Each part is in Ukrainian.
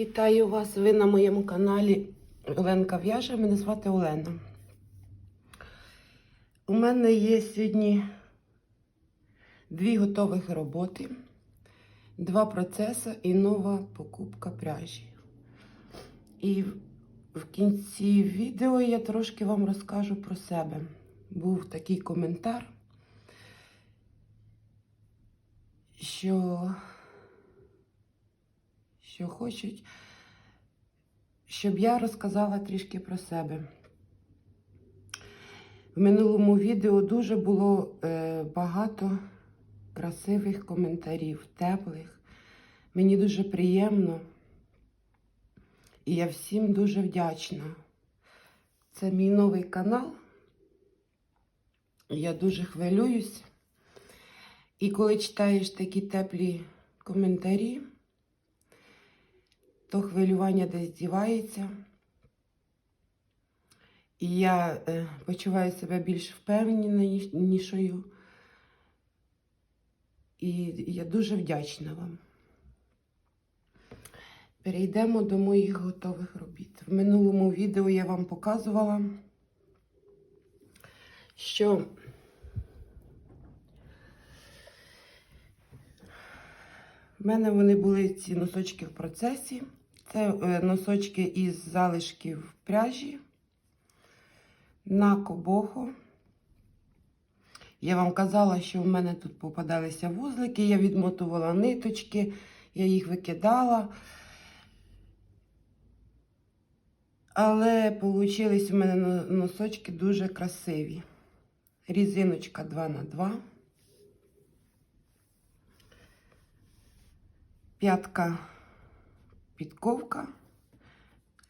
Вітаю вас! Ви на моєму каналі Оленка В'яже. Мене звати Олена. У мене є сьогодні дві готових роботи, два процеси і нова покупка пряжі. І в кінці відео я трошки вам розкажу про себе. Був такий коментар, що що хочуть, щоб я розказала трішки про себе. В минулому відео дуже було е, багато красивих коментарів, теплих. Мені дуже приємно. І я всім дуже вдячна. Це мій новий канал. Я дуже хвилююсь. І коли читаєш такі теплі коментарі, то хвилювання десь дівається. І я е, почуваю себе більш впевненішою. І я дуже вдячна вам. Перейдемо до моїх готових робіт. В минулому відео я вам показувала, що в мене вони були ці носочки в процесі. Це е, носочки із залишків пряжі на кобоху. Я вам казала, що в мене тут попадалися вузлики, я відмотувала ниточки, я їх викидала. Але вийшли у мене носочки дуже красиві. Різиночка 2х2. П'ятка підковка,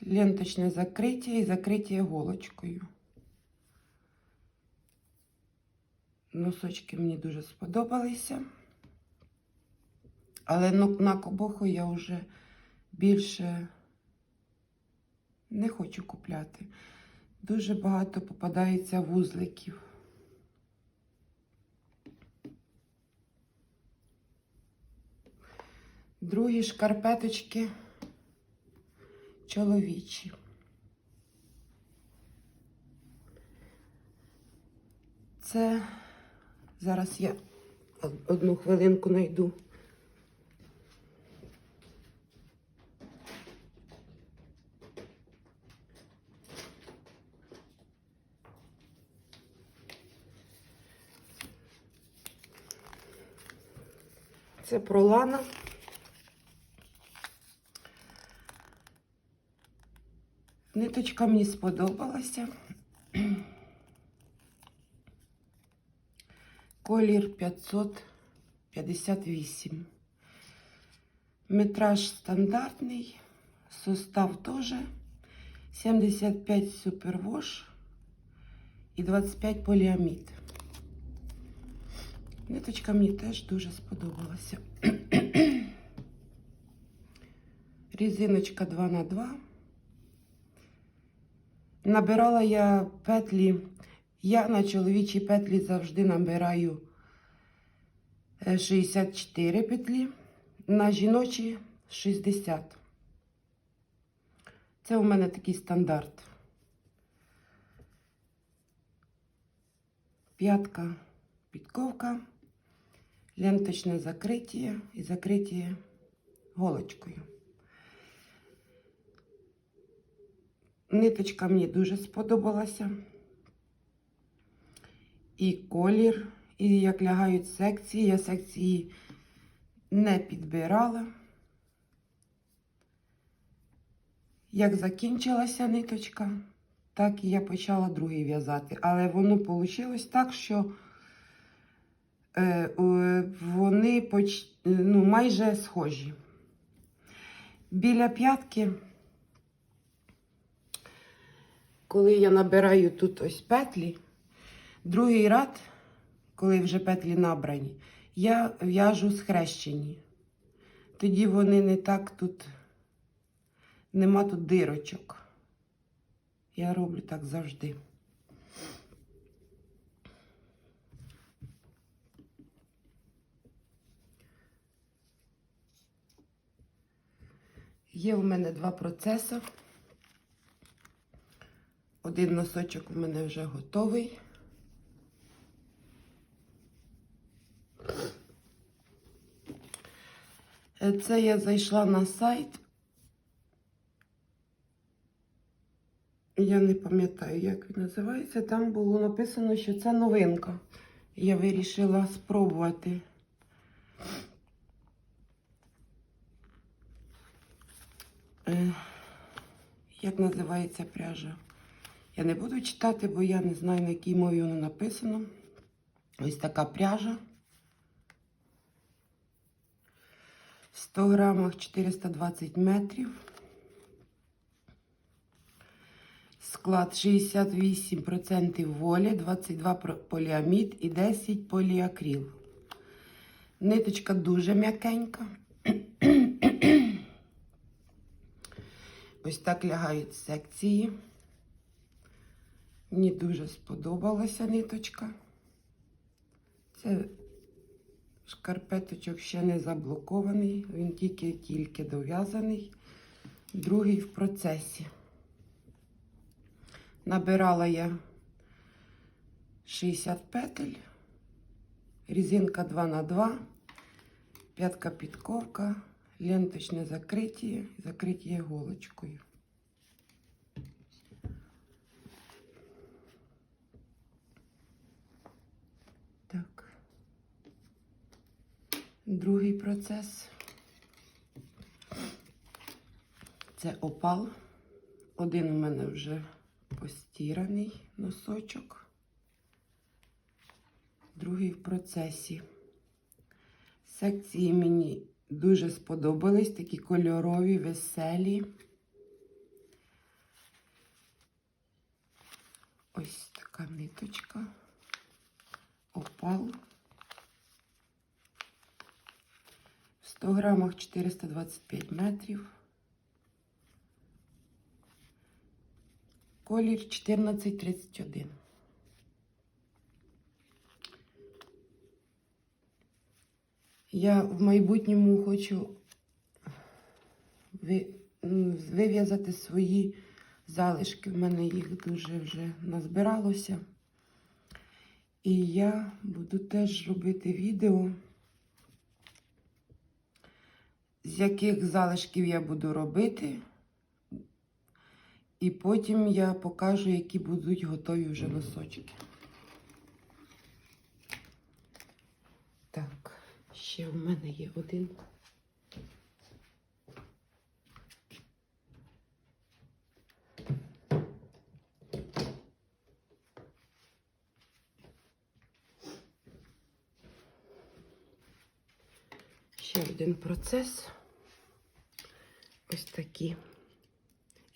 ленточне закриття і закриття іголочкою. Носочки мені дуже сподобалися. Але на кобоху я вже більше не хочу купляти. Дуже багато попадається вузликів. Другі шкарпеточки чоловічі. Це зараз я одну хвилинку знайду. Це пролана. Ниточка мені сподобалася. Колір 558. Метраж стандартний, состав теж 75 супервош і 25 поліамід. Ниточка мені теж дуже сподобалася. Різиночка 2 на 2 Набирала я петлі. Я на чоловічі петлі завжди набираю 64 петлі, на жіночі 60. Це у мене такий стандарт. П'ятка підковка, ленточне закриття і закриття голочкою. Ниточка мені дуже сподобалася. І колір, і як лягають секції, я секції не підбирала. Як закінчилася ниточка, так і я почала другий в'язати. Але воно вийшло так, що е, вони ну, майже схожі. Біля п'ятки коли я набираю тут ось петлі, другий ряд, коли вже петлі набрані, я в'яжу схрещені. Тоді вони не так тут, нема тут дирочок. Я роблю так завжди. Є в мене два процеси. Один носочок у мене вже готовий. Е, Це я зайшла на сайт. Я не пам'ятаю, як він називається. Там було написано, що це новинка. Я вирішила спробувати. Е, Як називається пряжа? Я не буду читати, бо я не знаю, на якій мові воно написано. Ось така пряжа. 100 грамах 420 метрів. Склад 68% волі, 22 про- поліамід і 10 поліакрил. Ниточка дуже м'якенька. Ось так лягають секції. Мені дуже сподобалася ниточка. Це шкарпеточок ще не заблокований, він тільки-тільки дов'язаний, другий в процесі. Набирала я 60 петель, резинка 2 на 2 п'ятка підковка, ленточне закриття, закриття іголочкою. Так. Другий процес. Це опал. Один у мене вже постіраний носочок. Другий в процесі. Секції мені дуже сподобались, такі кольорові, веселі. Ось така ниточка. Опал. 100 грамах 425 метрів. Колір 1431. Я в майбутньому хочу вив'язати свої залишки. В мене їх дуже вже назбиралося. І я буду теж робити відео, з яких залишків я буду робити. І потім я покажу, які будуть готові вже носочки. Так, ще в мене є один. Ще один процес. Ось такі.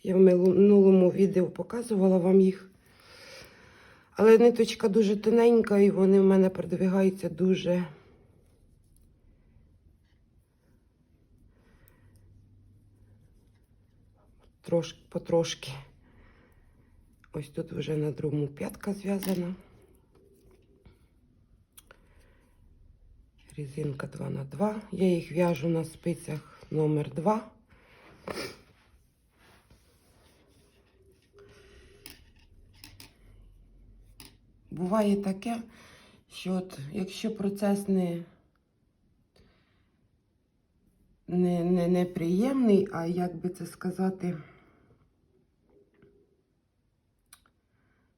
Я в минулому відео показувала вам їх. Але ниточка дуже тоненька, і вони в мене продвигаються дуже. Трошки, потрошки. Ось тут вже на другому п'ятка зв'язана. Резинка 2 на 2. Я їх в'яжу на спицях номер 2. Буває таке, що от, якщо процес не, не, не, неприємний, а як би це сказати,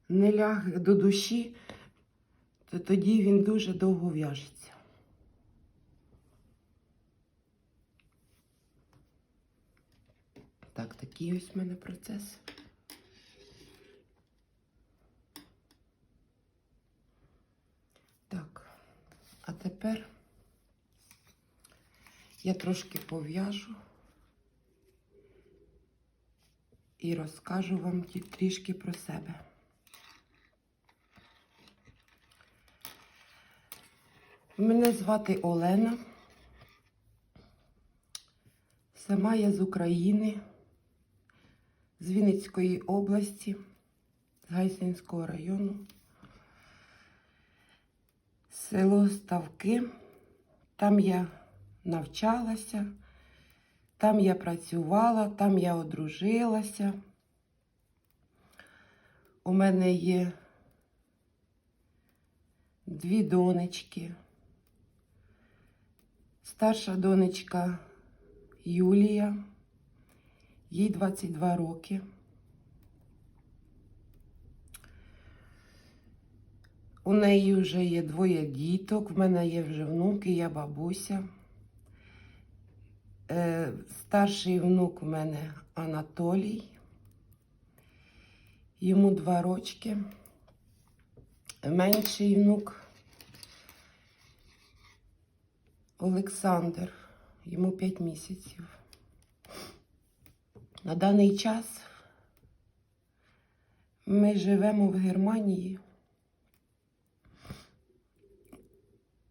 не ляг до душі, то тоді він дуже довго в'яжеться. Так, такий ось в мене процес. Так, а тепер я трошки пов'яжу і розкажу вам трішки про себе. Мене звати Олена. Сама я з України, з Вінницької області, з Гайсинського району. Село Ставки. Там я навчалася, Там я працювала, там я одружилася. У мене є дві донечки. Старша донечка Юлія, їй 22 роки. У неї вже є двоє діток, в мене є вже внуки, я бабуся. Е, старший внук у мене Анатолій. Йому два рочки. Менший внук Олександр. Йому 5 місяців. На даний час ми живемо в Германії.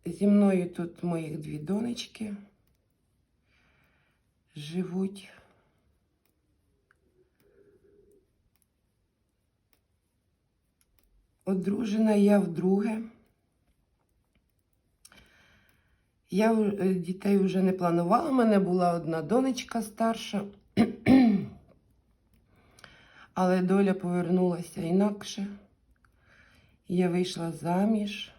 Зі мною тут моїх дві донечки живуть. Одружена я вдруге. Я е, дітей вже не планувала. У мене була одна донечка старша, але доля повернулася інакше. Я вийшла заміж.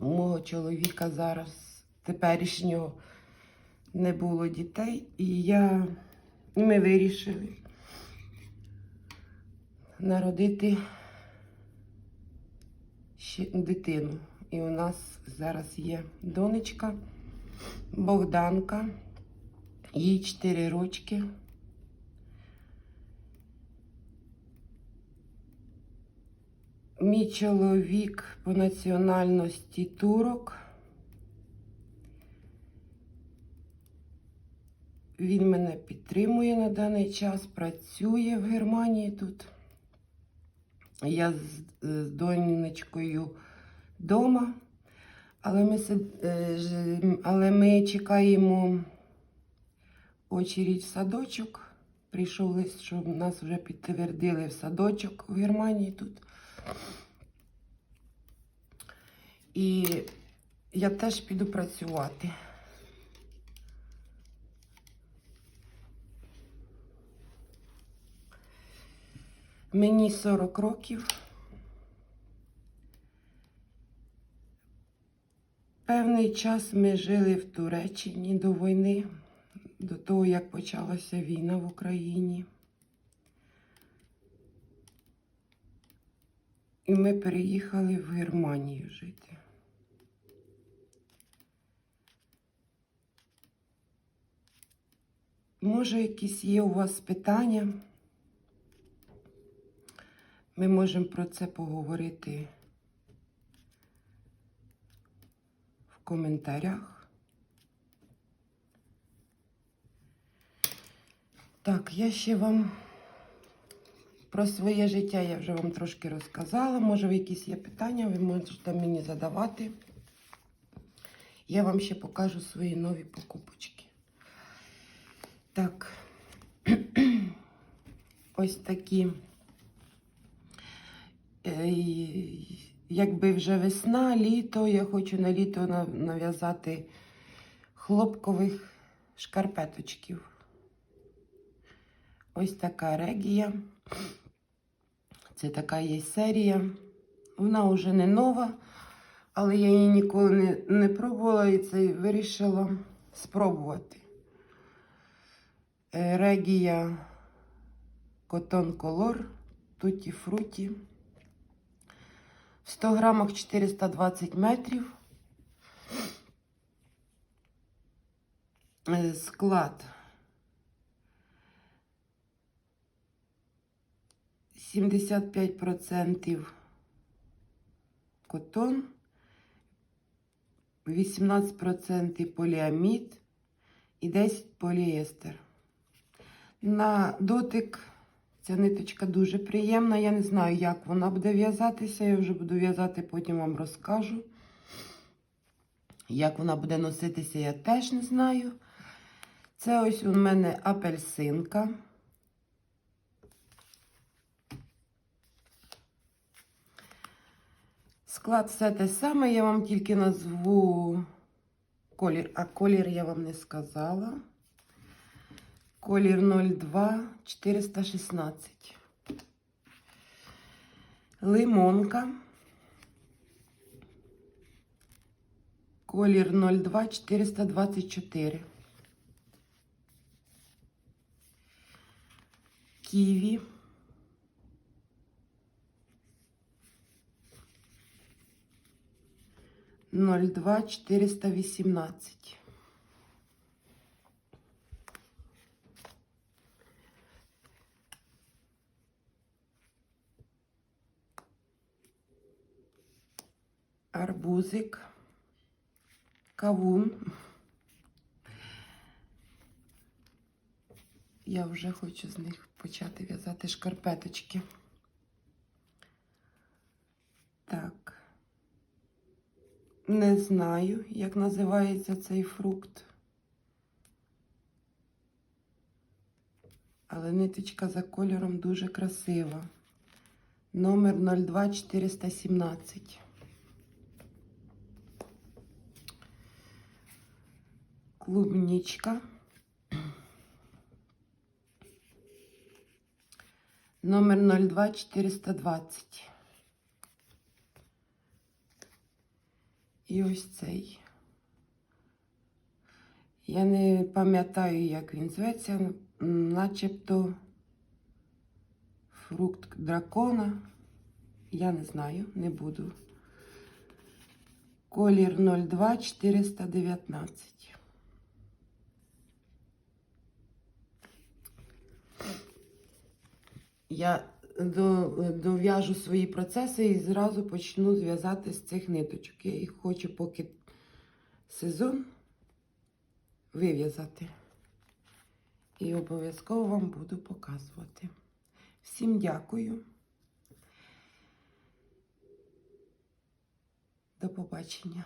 У мого чоловіка зараз теперішнього не було дітей, і я і ми вирішили народити ще дитину. І у нас зараз є донечка Богданка, їй 4 рочки. Мій чоловік по національності турок. Він мене підтримує на даний час, працює в Германії тут. Я з, з донечкою вдома, але ми, е, але ми чекаємо очередь в садочок. Прийшов лист, щоб нас вже підтвердили в садочок в Германії тут. І я теж піду працювати. Мені 40 років. Певний час ми жили в Туреччині до війни, до того, як почалася війна в Україні. І ми переїхали в Германію жити. Може, якісь є у вас питання? Ми можемо про це поговорити в коментарях. Так, я ще вам про своє життя я вже вам трошки розказала. Може, якісь є питання, ви можете мені задавати. Я вам ще покажу свої нові покупочки. Так, ось такі. Е, Якби вже весна, літо, я хочу на літо нав'язати хлопкових шкарпеточків. Ось така регія. Це така є серія. Вона вже не нова, але я її ніколи не, не пробувала і це вирішила спробувати. Е, Регія Cotton Color Tutti Frutti. В 100 грамах 420 метрів. Е, Склад 75% котон, 18% поліамід і 10 поліестер. На дотик ця ниточка дуже приємна. Я не знаю, як вона буде в'язатися. Я вже буду в'язати, потім вам розкажу. Як вона буде носитися, я теж не знаю. Це ось у мене апельсинка. Склад все те саме, я вам тільки назву колір. А колір я вам не сказала. Колір 02 416. Лимонка. Колір 02 424. Ківі. Ноль два четыреста восемнадцать. Арбузик. Кавун. Я вже хочу з них почати в'язати шкарпеточки. Так. Не знаю, як називається цей фрукт. Але ниточка за кольором дуже красива. Номер 02417. Клубничка. Номер 02420. І ось цей. Я не пам'ятаю, як він зветься, начебто фрукт дракона. Я не знаю, не буду. Колір 02 419. Я дов'яжу свої процеси і зразу почну зв'язати з цих ниточок. Я їх хочу, поки сезон вив'язати. І обов'язково вам буду показувати. Всім дякую. До побачення.